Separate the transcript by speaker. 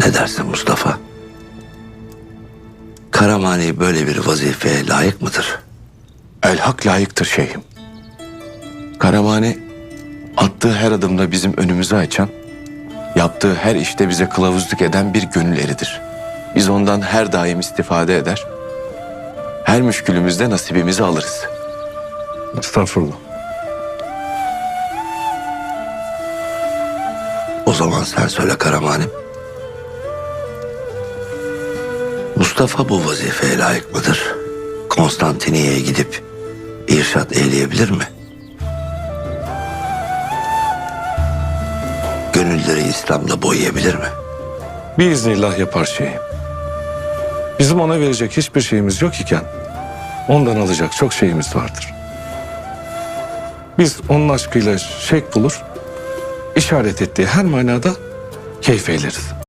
Speaker 1: Ne dersin Mustafa? Karamani böyle bir vazifeye layık mıdır?
Speaker 2: El hak layıktır şeyhim. Karamani attığı her adımda bizim önümüzü açan, yaptığı her işte bize kılavuzluk eden bir gönül eridir. Biz ondan her daim istifade eder, her müşkülümüzde nasibimizi alırız.
Speaker 3: Estağfurullah.
Speaker 1: O zaman sen söyle Karamanim. Mustafa bu vazifeye layık mıdır? Konstantiniye'ye gidip irşat eyleyebilir mi? Gönülleri İslam'da boyayabilir mi?
Speaker 3: Biiznillah yapar şeyim. Bizim ona verecek hiçbir şeyimiz yok iken ondan alacak çok şeyimiz vardır. Biz onun aşkıyla şek bulur, işaret ettiği her manada keyif eyleriz.